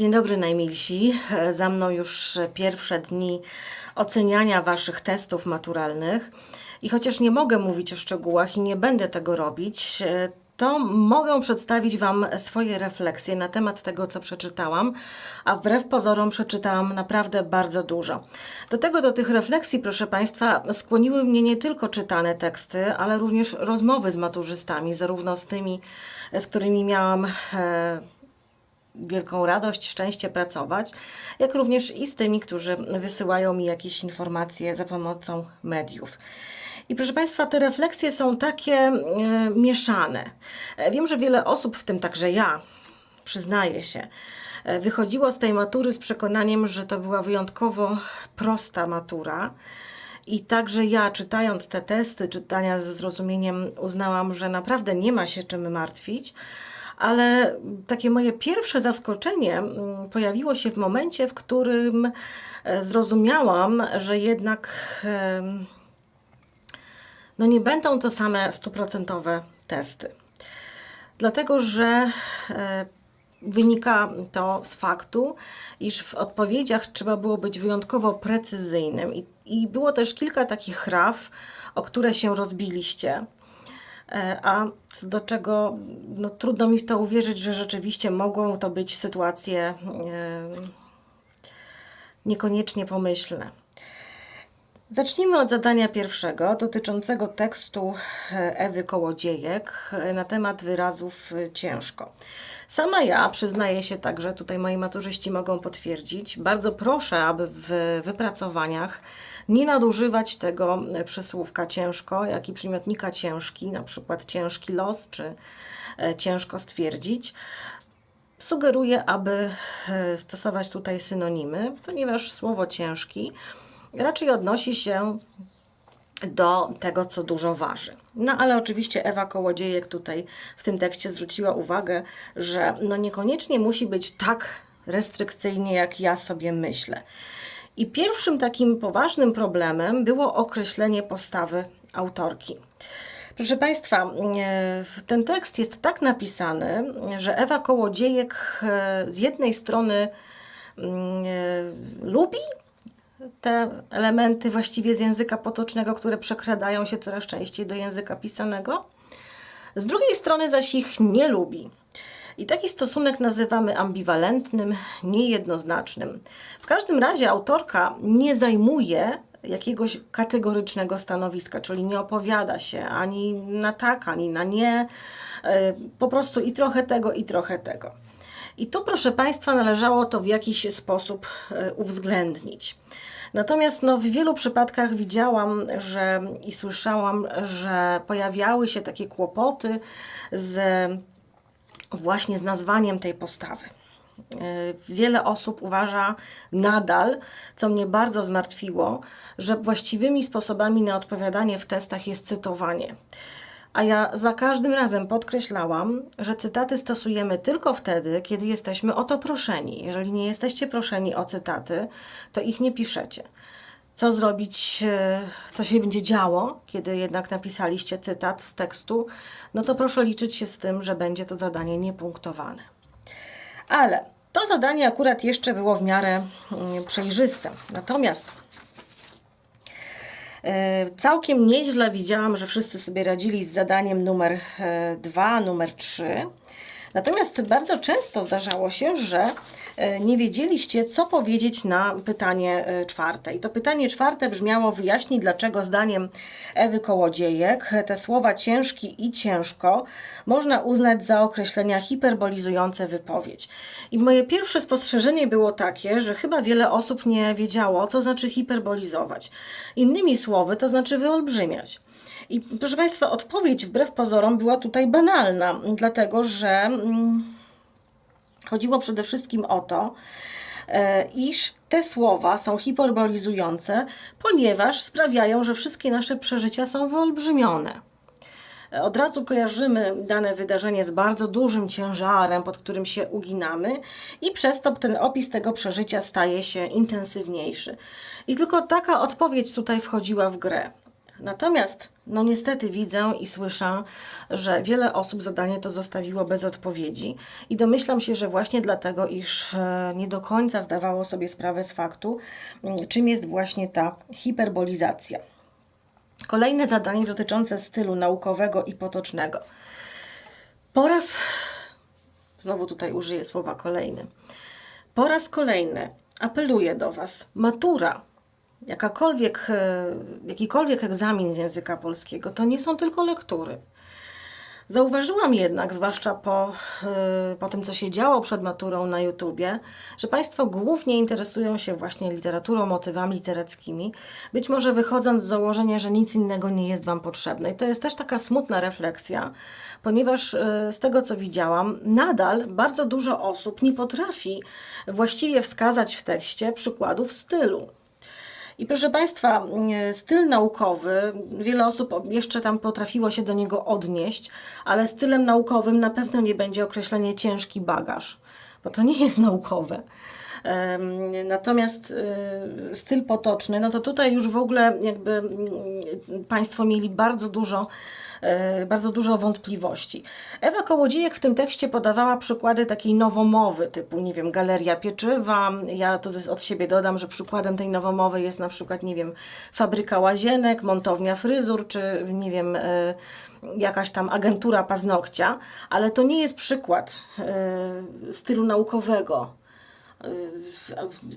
Dzień dobry najmilsi. E, Za mną już pierwsze dni oceniania Waszych testów maturalnych. I chociaż nie mogę mówić o szczegółach i nie będę tego robić, e, to mogę przedstawić Wam swoje refleksje na temat tego, co przeczytałam, a wbrew pozorom przeczytałam naprawdę bardzo dużo. Do tego, do tych refleksji, proszę Państwa, skłoniły mnie nie tylko czytane teksty, ale również rozmowy z maturzystami, zarówno z tymi, z którymi miałam e, wielką radość, szczęście pracować, jak również i z tymi, którzy wysyłają mi jakieś informacje za pomocą mediów. I proszę Państwa, te refleksje są takie e, mieszane. E, wiem, że wiele osób, w tym także ja, przyznaję się, e, wychodziło z tej matury z przekonaniem, że to była wyjątkowo prosta matura. I także ja, czytając te testy, czytania ze zrozumieniem, uznałam, że naprawdę nie ma się czym martwić. Ale takie moje pierwsze zaskoczenie mm, pojawiło się w momencie, w którym e, zrozumiałam, że jednak no nie będą to same stuprocentowe testy. Dlatego, że e, wynika to z faktu, iż w odpowiedziach trzeba było być wyjątkowo precyzyjnym. I, i było też kilka takich raf, o które się rozbiliście. E, A do czego no, trudno mi w to uwierzyć, że rzeczywiście mogą to być sytuacje e, niekoniecznie pomyślne. Zacznijmy od zadania pierwszego, dotyczącego tekstu e, Ewy Kołodziejek e, na temat wyrazów e, ciężko. Sama ja, przyznaję się także, tutaj moi maturzyści mogą potwierdzić, bardzo proszę, aby w wypracowaniach nie nadużywać tego przysłówka ciężko, jak i przymiotnika ciężki, na przykład ciężki los, czy ciężko stwierdzić. Sugeruję, aby stosować tutaj synonimy, ponieważ słowo ciężki raczej odnosi się do tego, co dużo waży. No ale oczywiście Ewa Kołodziejek tutaj w tym tekście zwróciła uwagę, że no niekoniecznie musi być tak restrykcyjnie, jak ja sobie myślę. I pierwszym takim poważnym problemem było określenie postawy autorki. Proszę Państwa, e, ten tekst jest tak napisany, że Ewa Kołodziejek e, z jednej strony mm, e, lubi te elementy właściwie z języka potocznego, które przekradają się coraz częściej do języka pisanego. Z drugiej strony zaś ich nie lubi. I taki stosunek nazywamy ambiwalentnym, niejednoznacznym. W każdym razie autorka nie zajmuje jakiegoś kategorycznego stanowiska, czyli nie opowiada się ani na tak, ani na nie, e, po prostu i trochę tego, i trochę tego. I tu, proszę Państwa, należało to w jakiś sposób e, uwzględnić. Natomiast no, w wielu przypadkach widziałam że, i słyszałam, że pojawiały się takie kłopoty z właśnie z nazwaniem tej postawy. E, Wiele osób uważa nadal, co mnie bardzo zmartwiło, że właściwymi sposobami na odpowiadanie w testach jest cytowanie. A ja za każdym razem podkreślałam, że cytaty stosujemy tylko wtedy, kiedy jesteśmy o to proszeni. Jeżeli nie jesteście proszeni o cytaty, to ich nie piszecie. Co zrobić, e, co się będzie działo, kiedy jednak napisaliście cytat z tekstu, no to proszę liczyć się z tym, że będzie to zadanie niepunktowane. Ale to zadanie akurat jeszcze było w miarę mm, przejrzyste. Natomiast całkiem nieźle widziałam, że wszyscy sobie radzili z zadaniem numer 2, numer 3. Natomiast bardzo często zdarzało się, że e, nie wiedzieliście, co powiedzieć na pytanie e, czwarte. I to pytanie czwarte brzmiało: wyjaśnij, dlaczego zdaniem Ewy Kołodziejek te słowa ciężki i ciężko można uznać za określenia hiperbolizujące wypowiedź. I moje pierwsze spostrzeżenie było takie, że chyba wiele osób nie wiedziało, co znaczy hiperbolizować. Innymi słowy, to znaczy wyolbrzymiać. I proszę Państwa, odpowiedź wbrew pozorom była tutaj banalna, dlatego że mm, chodziło przede wszystkim o to, e, iż te słowa są hiperbolizujące, ponieważ sprawiają, że wszystkie nasze przeżycia są wyolbrzymione. E, Od razu kojarzymy dane wydarzenie z bardzo dużym ciężarem, pod którym się uginamy, i przez to ten opis tego przeżycia staje się intensywniejszy. I tylko taka odpowiedź tutaj wchodziła w grę. Natomiast, no niestety widzę i słyszę, że wiele osób zadanie to zostawiło bez odpowiedzi i domyślam się, że właśnie dlatego, iż e, nie do końca zdawało sobie sprawę z faktu, czym jest właśnie ta hiperbolizacja. Kolejne zadanie dotyczące stylu naukowego i potocznego. Po raz, znowu tutaj użyję słowa kolejny, po raz kolejny apeluję do Was, matura, jakakolwiek, e, jakikolwiek egzamin z języka polskiego, to nie są tylko lektury. Zauważyłam jednak, zwłaszcza po, e, po tym, co się działo przed maturą na YouTubie, że Państwo głównie interesują się właśnie literaturą, motywami literackimi, być może wychodząc z założenia, że nic innego nie jest Wam potrzebne. I to jest też taka smutna refleksja, ponieważ e, z tego, co widziałam, nadal bardzo dużo osób nie potrafi właściwie wskazać w tekście przykładów stylu. I proszę Państwa, mm, styl naukowy, wiele osób jeszcze tam potrafiło się do niego odnieść, ale stylem naukowym na pewno nie będzie określenie ciężki bagaż, bo to nie jest naukowe. Natomiast y, styl potoczny, no to tutaj już w ogóle jakby mm, Państwo mieli bardzo dużo, bardzo dużo wątpliwości. Ewa Kołodziejek w tym tekście podawała przykłady takiej nowomowy, typu, nie wiem, galeria pieczywa. Ja z- od siebie dodam, że przykładem tej nowomowy jest na przykład, nie wiem, fabryka łazienek, montownia fryzur, czy nie wiem, e, jakaś tam agentura paznokcia, ale to nie jest przykład e, stylu naukowego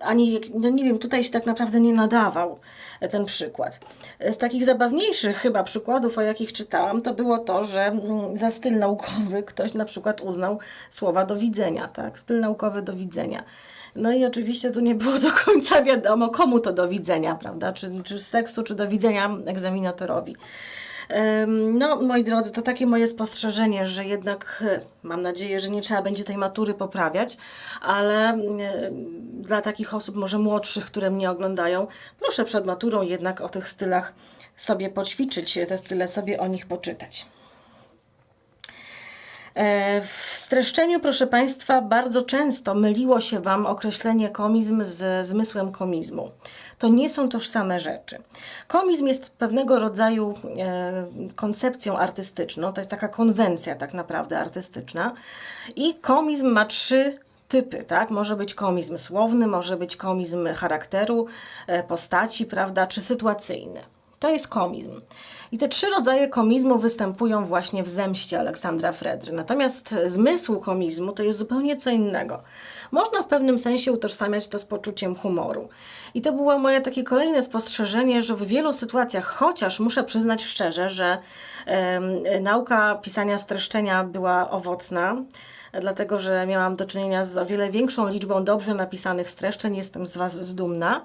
ani, no nie wiem, tutaj się tak naprawdę nie nadawał ten przykład. Z takich zabawniejszych chyba przykładów, o jakich czytałam, to było to, że mm, za styl naukowy ktoś na przykład uznał słowa do widzenia, tak? Styl naukowy do widzenia. No i oczywiście tu nie było do końca wiadomo, komu to do widzenia, prawda? Czy, czy z tekstu, czy do widzenia egzaminatorowi. No, moi drodzy, to takie moje spostrzeżenie, że jednak e, mam nadzieję, że nie trzeba będzie tej matury poprawiać, ale e, dla takich osób może młodszych, które mnie oglądają, proszę przed maturą jednak o tych stylach sobie poćwiczyć, te style sobie o nich poczytać. E, W streszczeniu, proszę Państwa, bardzo często myliło się Wam określenie komizm z zmysłem komizmu. To nie są tożsame rzeczy. Komizm jest pewnego rodzaju e, koncepcją artystyczną, to jest taka konwencja tak naprawdę artystyczna i komizm ma trzy typy, tak? Może być komizm słowny, może być komizm charakteru, e, postaci, prawda, czy sytuacyjny. To jest komizm. I te trzy rodzaje komizmu występują właśnie w zemście Aleksandra Fredry. Natomiast zmysł komizmu to jest zupełnie co innego. Można w pewnym sensie utożsamiać to z poczuciem humoru. I to było moje takie kolejne spostrzeżenie, że w wielu sytuacjach, chociaż muszę przyznać szczerze, że em, nauka pisania streszczenia była owocna, dlatego że miałam do czynienia z o wiele większą liczbą dobrze napisanych streszczeń, jestem z Was dumna,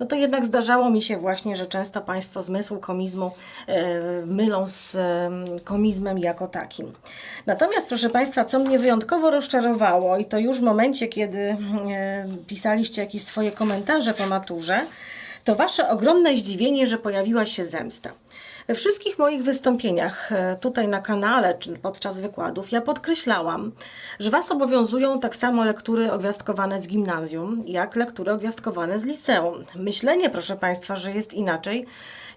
no to jednak zdarzało mi się właśnie, że często Państwo zmysł komizmu e, mylą z e, komizmem jako takim. Natomiast, proszę Państwa, co mnie wyjątkowo rozczarowało i to już w momencie, kiedy e, pisaliście jakieś swoje komentarze po maturze, to Wasze ogromne zdziwienie, że pojawiła się zemsta. We wszystkich moich wystąpieniach e, tutaj na kanale czy podczas wykładów ja podkreślałam, że Was obowiązują tak samo lektury ogwiazdkowane z gimnazjum, jak lektury ogwiazdkowane z liceum. Myślenie, proszę Państwa, że jest inaczej,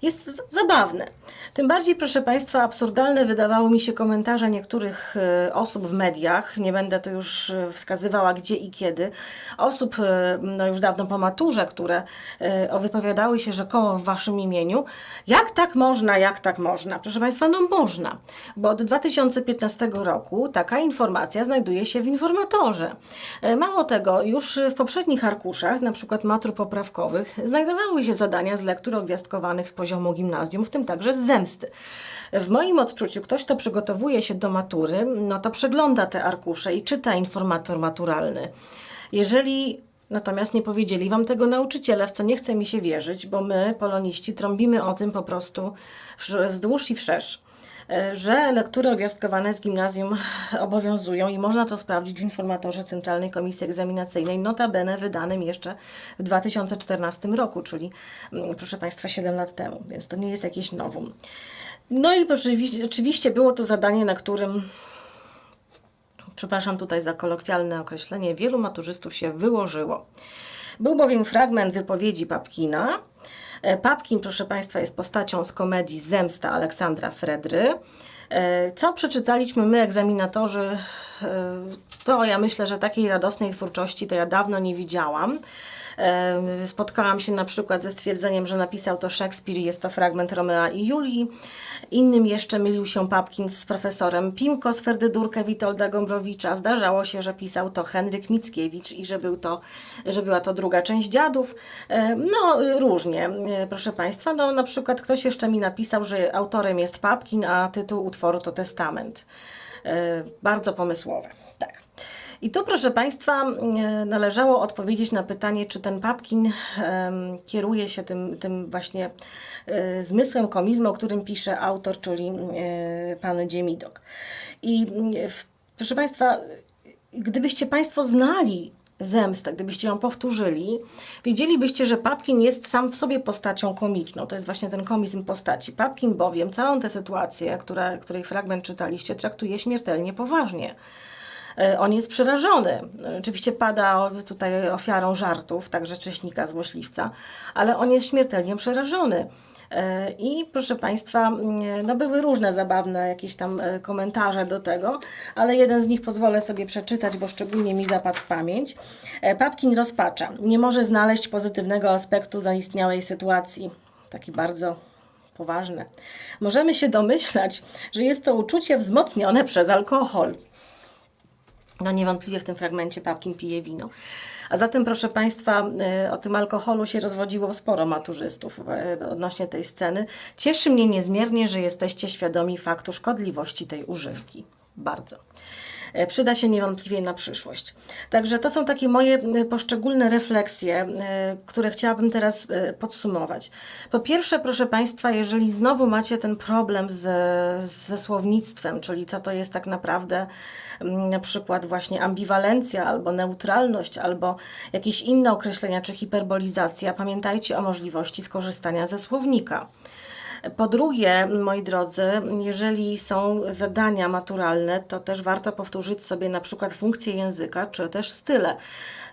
jest zabawne. Tym bardziej, proszę Państwa, absurdalne wydawały mi się komentarze niektórych e, osób w mediach, nie będę tu już e, wskazywała gdzie i kiedy, osób no już dawno po maturze, które wypowiadały się rzekomo w Waszym imieniu. Jak tak można, jak tak można? Proszę Państwa, no można, bo od 2015 roku taka informacja znajduje się w informatorze. E, Mało tego, już w poprzednich arkuszach, na przykład matur poprawkowych, znajdowały się zadania z lektur ogwiazdkowanych z poziomu gimnazjum, w tym także z zemsty. W moim odczuciu ktoś, kto przygotowuje się do matury, no to przegląda te arkusze i czyta informator maturalny. Jeżeli natomiast nie powiedzieli Wam tego nauczyciele, w co nie chce mi się wierzyć, bo my, poloniści, trąbimy o tym po prostu wzdłuż i wszerz, e, że lektury ogwiazdkowane z gimnazjum obowiązują i można to sprawdzić w informatorze Centralnej Komisji Egzaminacyjnej, notabene wydanym jeszcze w 2014 roku, czyli mm, proszę Państwa 7 lat temu, więc to nie jest jakieś nowum. No i oczywiście było to zadanie, na którym przepraszam tutaj za kolokwialne określenie, wielu maturzystów się wyłożyło. Był bowiem fragment wypowiedzi Papkina, E, Papkin, proszę Państwa, jest postacią z komedii Zemsta Aleksandra Fredry. E, Co przeczytaliśmy my, egzaminatorzy, e, to ja myślę, że takiej radosnej twórczości to ja dawno nie widziałam. Spotkałam się na przykład ze stwierdzeniem, że napisał to Szekspir jest to fragment Romea i Julii. Innym jeszcze mylił się Papkin z profesorem Pimko z Ferdydurkę Witolda Gombrowicza. Zdarzało się, że pisał to Henryk Mickiewicz i że, był to, że była to druga część dziadów. No, różnie, e, proszę Państwa. No, na przykład ktoś jeszcze mi napisał, że autorem jest Papkin, a tytuł utworu to Testament. E, Bardzo pomysłowe. I tu, proszę Państwa, należało odpowiedzieć na pytanie, czy ten Papkin kieruje się tym, tym właśnie e, zmysłem komizmu, o którym pisze autor, czyli e, pan Dziemidok. I proszę Państwa, gdybyście Państwo znali zemstę, gdybyście ją powtórzyli, wiedzielibyście, że Papkin jest sam w sobie postacią komiczną. To jest właśnie ten komizm postaci. Papkin bowiem całą tę sytuację, która, której fragment czytaliście, traktuje śmiertelnie poważnie. E, On jest przerażony. Oczywiście pada tutaj ofiarą żartów, także cześnika, złośliwca, ale on jest śmiertelnie przerażony. E, I proszę Państwa, mm, no były różne zabawne jakieś tam e, komentarze do tego, ale jeden z nich pozwolę sobie przeczytać, bo szczególnie mi zapadł w pamięć. Papkin rozpacza. Nie może znaleźć pozytywnego aspektu zaistniałej sytuacji. Taki bardzo poważny. Możemy się domyślać, że jest to uczucie wzmocnione przez alkohol. No niewątpliwie w tym fragmencie Papkin pije wino. A zatem, proszę Państwa, y, o tym alkoholu się rozwodziło sporo maturzystów y, odnośnie tej sceny. Cieszy mnie niezmiernie, że jesteście świadomi faktu szkodliwości tej używki. Bardzo. Y, Przyda się niewątpliwie na przyszłość. Także to są takie moje poszczególne refleksje, y, które chciałabym teraz y, podsumować. Po pierwsze, proszę Państwa, jeżeli znowu macie ten problem z, ze słownictwem, czyli co to jest tak naprawdę na przykład właśnie ambiwalencja albo neutralność, albo jakieś inne określenia, czy hiperbolizacja, pamiętajcie o możliwości skorzystania ze słownika. Po drugie, moi drodzy, jeżeli są zadania maturalne, to też warto powtórzyć sobie na przykład funkcję języka, czy też style.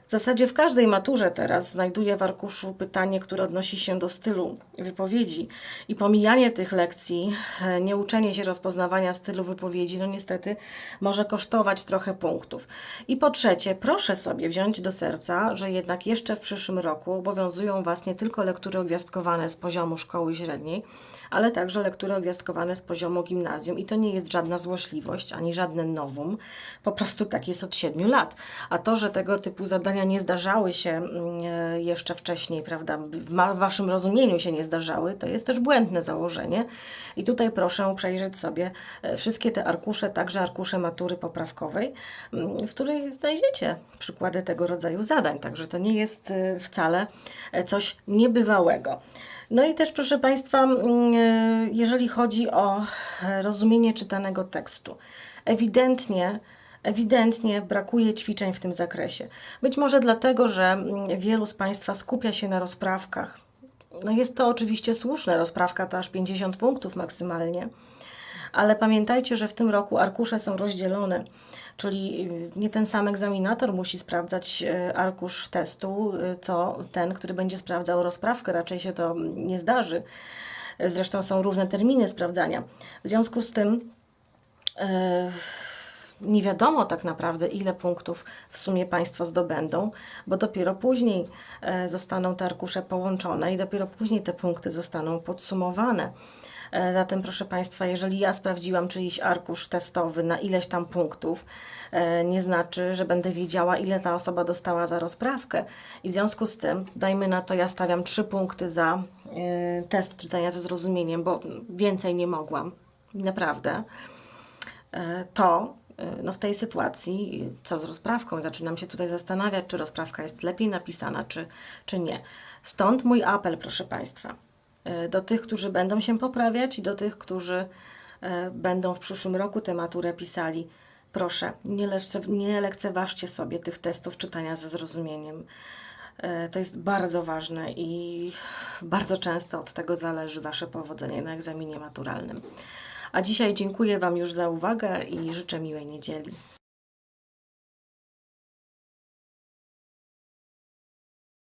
W zasadzie w każdej maturze teraz znajduję w arkuszu pytanie, które odnosi się do stylu wypowiedzi i pomijanie tych lekcji, e, nieuczenie się rozpoznawania stylu wypowiedzi, no niestety może kosztować trochę punktów. I po trzecie, proszę sobie wziąć do serca, że jednak jeszcze w przyszłym roku obowiązują Was nie tylko lektury ogwiazdkowane z poziomu szkoły średniej, ale także lektury ogwiazdkowane z poziomu gimnazjum i to nie jest żadna złośliwość, ani żadne nowum, po prostu tak jest od 7 lat. A to, że tego typu zadania nie zdarzały się mm, e, jeszcze wcześniej, prawda, w Waszym rozumieniu się nie zdarzały, to jest też błędne założenie. I tutaj proszę przejrzeć sobie e, wszystkie te arkusze, także arkusze matury poprawkowej, mm, w których znajdziecie przykłady tego rodzaju zadań, także to nie jest e, wcale coś niebywałego. No i też, proszę Państwa, mm, jeżeli chodzi o rozumienie czytanego tekstu, ewidentnie, ewidentnie brakuje ćwiczeń w tym zakresie. Być może dlatego, że mm, wielu z Państwa skupia się na rozprawkach. No jest to oczywiście słuszne, rozprawka to aż 50 punktów maksymalnie ale pamiętajcie, że w tym roku arkusze są rozdzielone, czyli y, nie ten sam egzaminator musi sprawdzać y, arkusz testu, y, co ten, który będzie sprawdzał rozprawkę. Raczej się to nie zdarzy. Zresztą są różne terminy sprawdzania. W związku z tym e, nie wiadomo tak naprawdę, ile punktów w sumie Państwo zdobędą, bo dopiero później e, zostaną te arkusze połączone i dopiero później te punkty zostaną podsumowane. E, Zatem, proszę Państwa, jeżeli ja sprawdziłam czyjś arkusz testowy na ileś tam punktów, e, nie znaczy, że będę wiedziała, ile ta osoba dostała za rozprawkę. I w związku z tym, dajmy na to, ja stawiam trzy punkty za test czytania ze zrozumieniem, bo więcej nie mogłam. Naprawdę to no w tej sytuacji, y, co z rozprawką? Zaczynam się tutaj zastanawiać, czy rozprawka jest lepiej napisana, czy, czy nie. Stąd mój apel, proszę Państwa, e, do tych, którzy będą się poprawiać i do tych, którzy e, będą w przyszłym roku tę maturę pisali. Proszę, nie, lekce, nie lekceważcie sobie tych testów czytania ze zrozumieniem. To jest bardzo ważne i bardzo często od tego zależy Wasze powodzenie na egzaminie maturalnym. A dzisiaj dziękuję Wam już za uwagę i życzę miłej niedzieli.